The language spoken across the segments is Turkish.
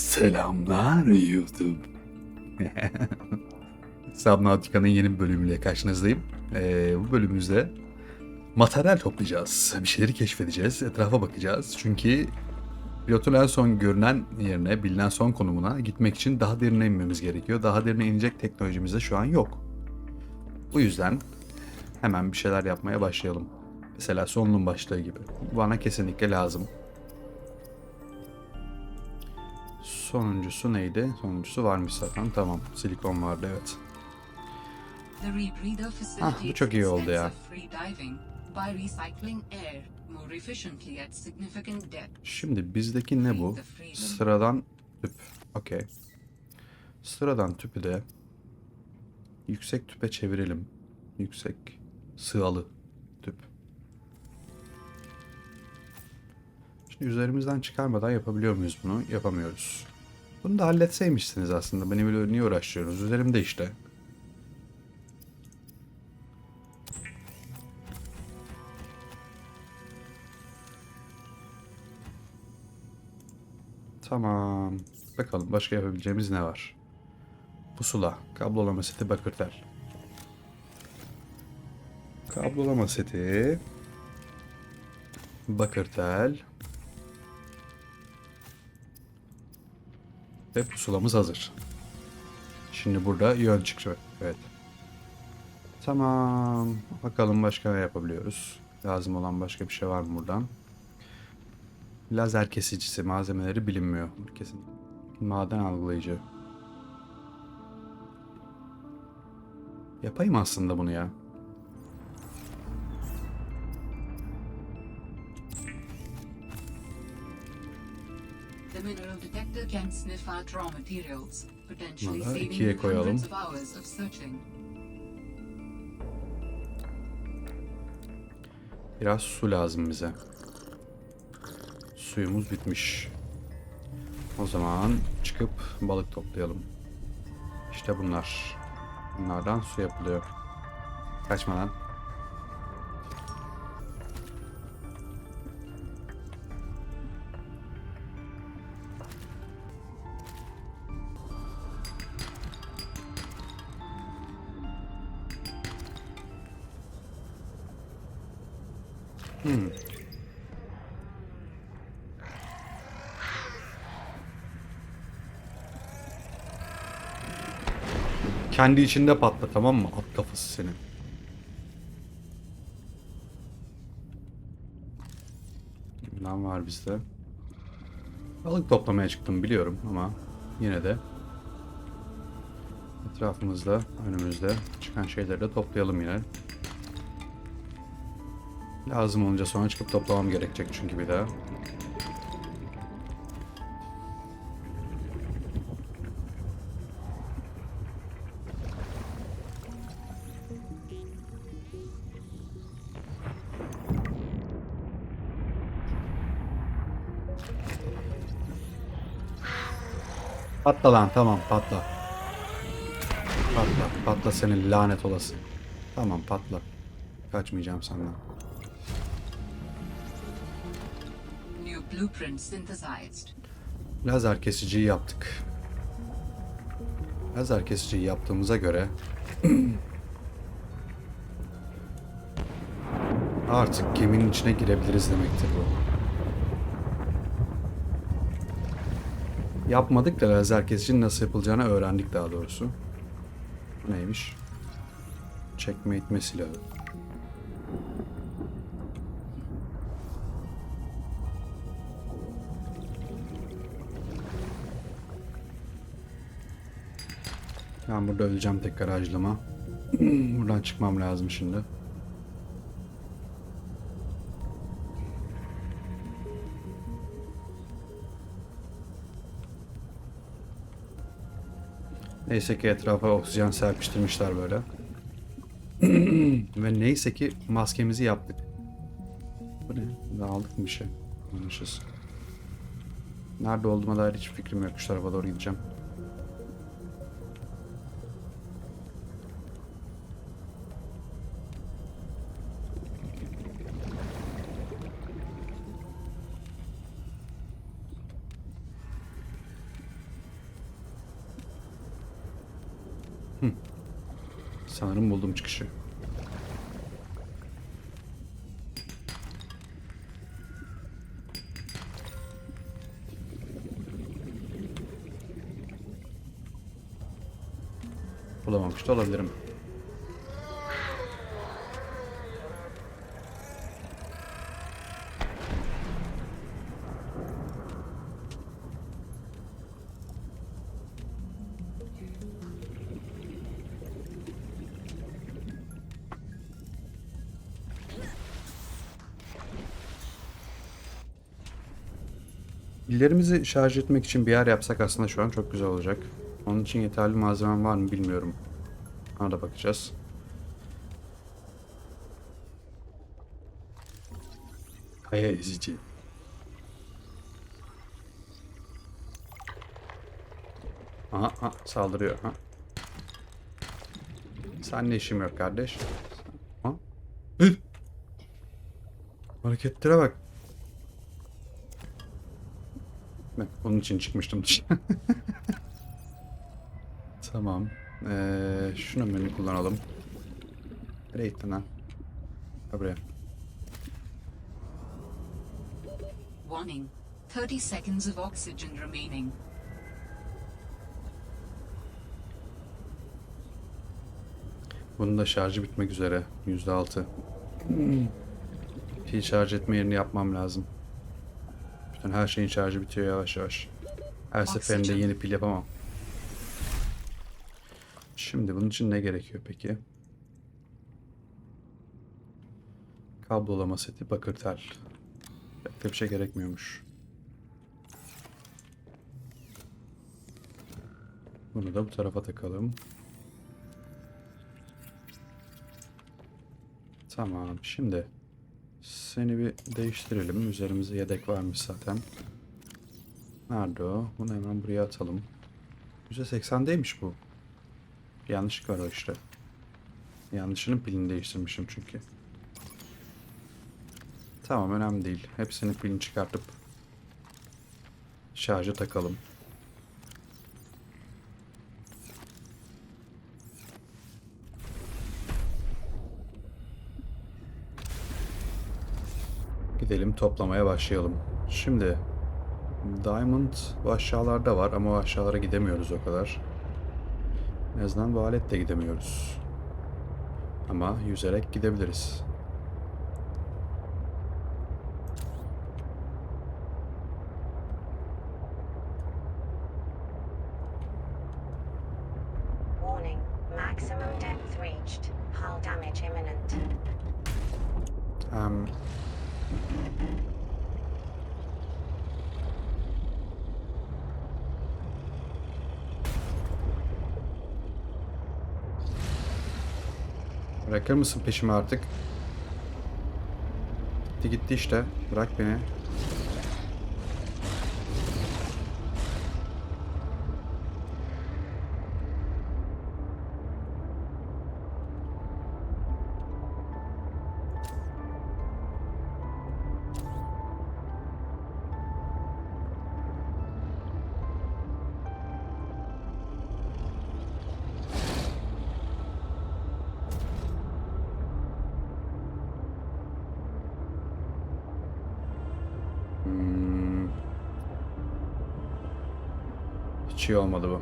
Selamlar YouTube. Subnautica'nın yeni bir bölümüyle karşınızdayım. Ee, bu bölümümüzde materyal toplayacağız. Bir şeyleri keşfedeceğiz. Etrafa bakacağız. Çünkü pilotun en son görünen yerine, bilinen son konumuna gitmek için daha derine inmemiz gerekiyor. Daha derine inecek teknolojimiz de şu an yok. Bu yüzden hemen bir şeyler yapmaya başlayalım. Mesela sonunun başlığı gibi. Bana kesinlikle lazım. Sonuncusu neydi? Sonuncusu varmış zaten. Tamam. Silikon vardı evet. Ah, bu çok iyi oldu ya. Şimdi bizdeki ne bu? Sıradan tüp. Okey. Sıradan tüpü de yüksek tüpe çevirelim. Yüksek sığalı tüp. Şimdi üzerimizden çıkarmadan yapabiliyor muyuz bunu? Yapamıyoruz. Bunu da halletseymişsiniz aslında. Beni böyle niye uğraştırıyorsunuz? Üzerimde işte. Tamam. Bakalım başka yapabileceğimiz ne var? Pusula, kablolama seti, bakırtel. Kablolama seti. Bakırtel. Ve pusulamız hazır. Şimdi burada yön çıkacak. Evet. Tamam. Bakalım başka ne yapabiliyoruz. Lazım olan başka bir şey var mı buradan? Lazer kesicisi malzemeleri bilinmiyor. Kesin. Maden algılayıcı. Yapayım aslında bunu ya. Mineral detector can sniff out raw materials, potentially Bunları saving ikiye you koyalım. hundreds of hours of searching. Biraz su lazım bize. Suyumuz bitmiş. O zaman çıkıp balık toplayalım. İşte bunlar. Bunlardan su yapılıyor. Kaçma lan. Kendi içinde patla tamam mı? At kafası senin. Bundan var bizde. Balık toplamaya çıktım biliyorum ama yine de etrafımızda, önümüzde çıkan şeyleri de toplayalım yine. Lazım olunca sonra çıkıp toplamam gerekecek çünkü bir daha. Patla lan tamam patla. Patla patla senin lanet olası. Tamam patla. Kaçmayacağım senden. New blueprint synthesized. Lazer kesiciyi yaptık. Lazer kesiciyi yaptığımıza göre artık geminin içine girebiliriz demektir bu. Yapmadık da lazer kesicinin nasıl yapılacağını öğrendik daha doğrusu. Neymiş? Çekme itme silahı. Ben burada öleceğim tekrar acılıma. Buradan çıkmam lazım şimdi. Neyse ki etrafa oksijen serpiştirmişler böyle. Ve neyse ki maskemizi yaptık. Bu ne? Burada aldık mı bir şey? Almışız. Nerede olduğuma dair hiç fikrim yok. Şu tarafa doğru gideceğim. Sanırım buldum çıkışı. Bulamamış da olabilirim. Pillerimizi şarj etmek için bir yer yapsak aslında şu an çok güzel olacak. Onun için yeterli malzemem var mı bilmiyorum. Ona da bakacağız. Kaya ezici. Aha, aha saldırıyor. Ha. Seninle işim yok kardeş. Ha? Hareketlere bak. Ben onun için çıkmıştım dışarı. tamam. Ee, şunu menü kullanalım. Nereye gittin lan? Ha buraya. Warning. 30 seconds of oxygen remaining. Bunun da şarjı bitmek üzere. %6. Pil şarj etme yerini yapmam lazım. Bütün her şeyin şarjı bitiyor yavaş yavaş. Her seferinde yeni pil yapamam. Şimdi bunun için ne gerekiyor peki? Kablolama seti bakır tel. Pek de bir şey gerekmiyormuş. Bunu da bu tarafa takalım. Tamam. Şimdi seni bir değiştirelim. Üzerimizde yedek varmış zaten. Nerede o? Bunu hemen buraya atalım. %80'deymiş bu. Yanlışlık var o işte. Yanlışının pilini değiştirmişim çünkü. Tamam önemli değil. Hepsinin pilini çıkartıp şarja takalım. Gidelim toplamaya başlayalım. Şimdi Diamond bu aşağılarda var ama aşağılara gidemiyoruz o kadar. En azından bu aletle gidemiyoruz. Ama yüzerek gidebiliriz. Bırakır mısın peşimi artık? Gitti gitti işte. Bırak beni. Hiç iyi olmadı bu.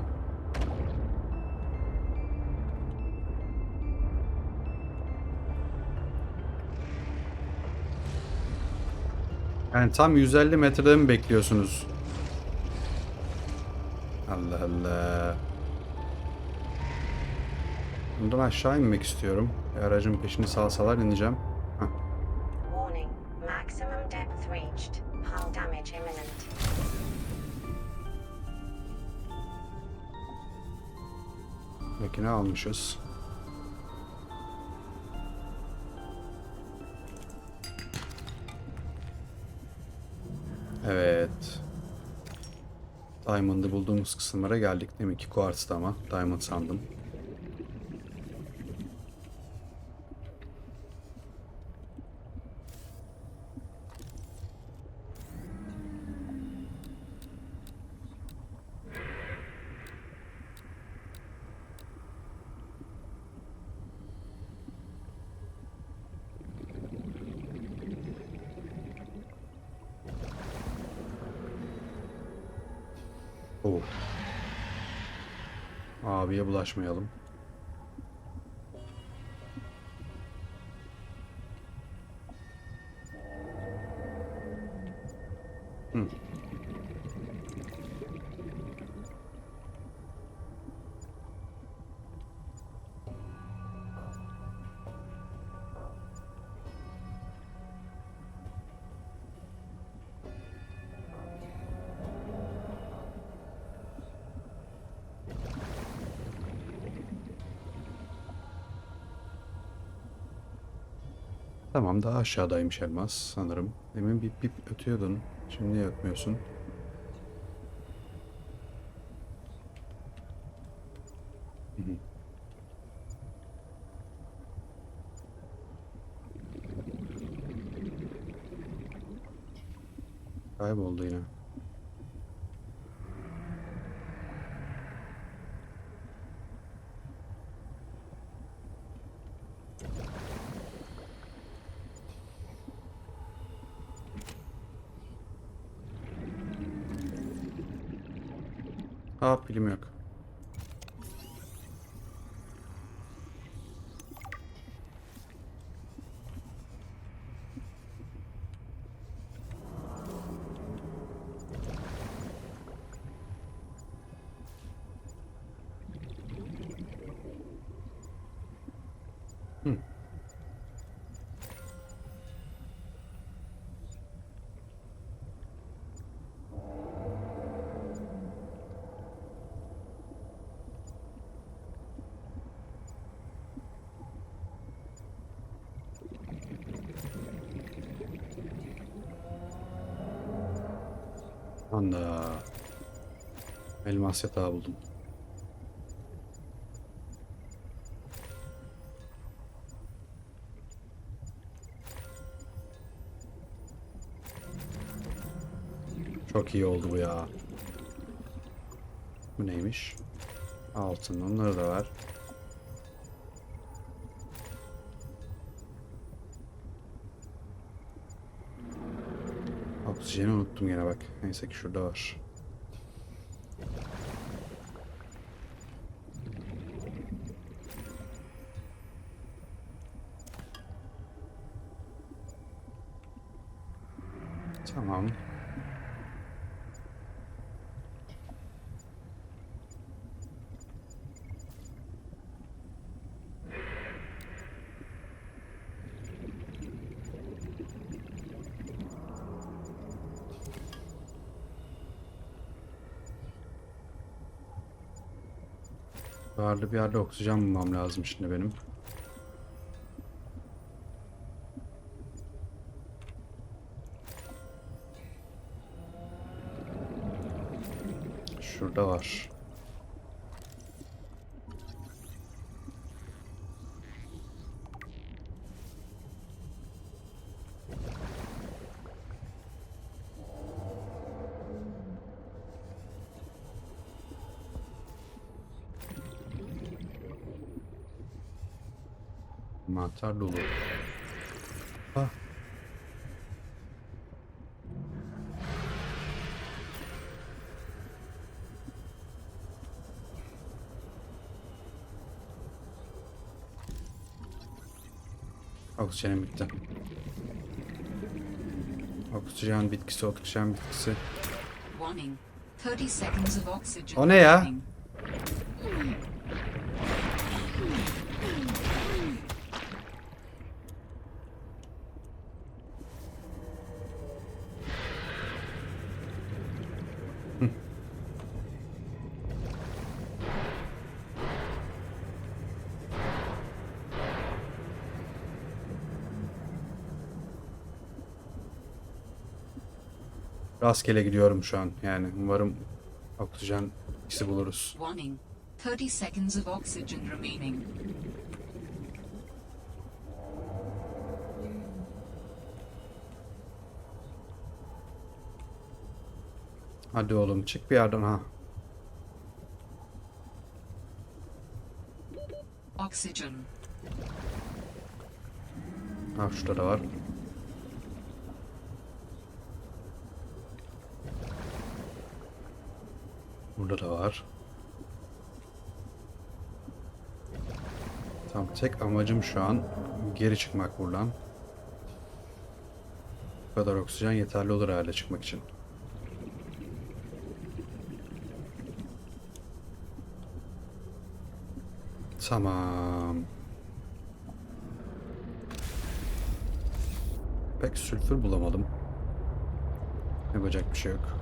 Yani tam 150 metrede mi bekliyorsunuz? Allah Allah. Bundan aşağı inmek istiyorum. Aracın peşini salsalar ineceğim. Makine almışız. Evet. Diamond'ı bulduğumuz kısımlara geldik. Demek ki Quartz'ta ama. Diamond sandım. Oo. Abiye bulaşmayalım. Tamam daha aşağıdaymış elmas sanırım. Demin bip bip ötüyordun. Şimdi niye ötmüyorsun? Hı hı. Kayboldu yine. Aa pilim yok. Hı. Anda. Elmas yatağı buldum. Çok iyi oldu bu ya. Bu neymiş? Altın. Onları da ver. Oksijeni unuttum gene bak. Neyse ki şurada var. Tamam. Varlı bir yerde oksijen bulmam lazım şimdi benim. Şurada var. Mantar dolu. Ah. Oksijenim bitti. Oksijen bitkisi, oksijen bitkisi. Warning. 30 seconds of oxygen. O ne ya? Rastgele gidiyorum şu an. Yani umarım oksijen bitkisi buluruz. Warning. 30 seconds of oxygen remaining. Hadi oğlum çık bir yerden ha. Oxygen. Ha şurada da var. Burada da var. Tamam tek amacım şu an geri çıkmak buradan. Bu kadar oksijen yeterli olur herhalde çıkmak için. Tamam. Pek sülfür bulamadım. Yapacak bir şey yok.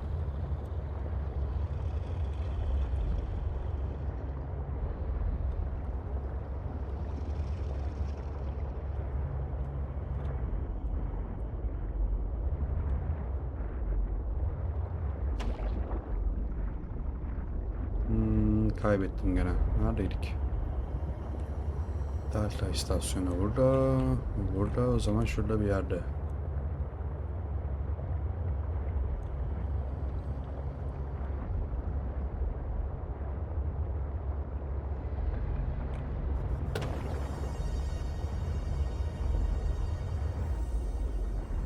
Hmm, kaybettim gene. Neredeydik? Delta istasyonu burada. Burada o zaman şurada bir yerde.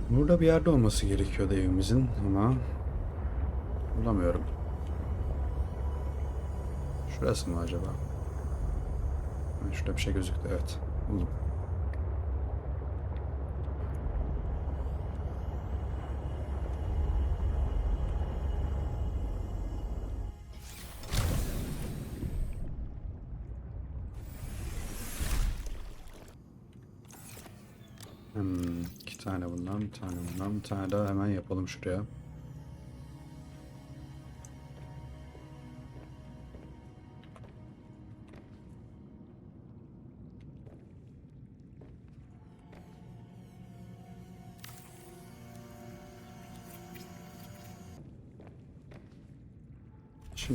Burada bir yerde olması gerekiyordu evimizin ama bulamıyorum. Şurası mı acaba? Şurada bir şey gözüktü. Evet. Buldum. Hmm, iki tane bundan, bir tane bundan, bir tane daha hemen yapalım şuraya.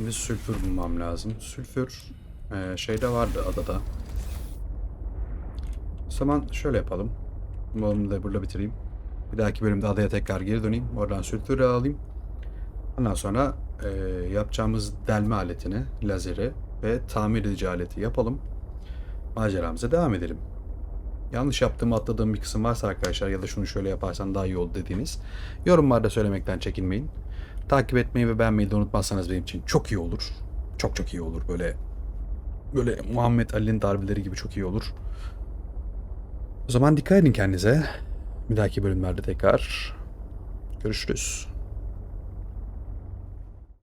Şimdi sülfür bulmam lazım. Sülfür eee, şeyde vardı adada. O zaman şöyle yapalım. Bu bölümü de burada bitireyim. Bir dahaki bölümde adaya tekrar geri döneyim. Oradan sülfürü alayım. Ondan sonra eee, yapacağımız delme aletini, lazeri ve tamir edici aleti yapalım. Maceramıza devam edelim. Yanlış yaptığım, atladığım bir kısım varsa arkadaşlar ya da şunu şöyle yaparsan daha iyi oldu dediğiniz yorumlarda söylemekten çekinmeyin. Takip etmeyi ve beğenmeyi de unutmazsanız benim için çok iyi olur. Çok çok iyi olur. Böyle böyle Muhammed Ali'nin darbeleri gibi çok iyi olur. O zaman dikkat edin kendinize. Bir dahaki bölümlerde tekrar görüşürüz.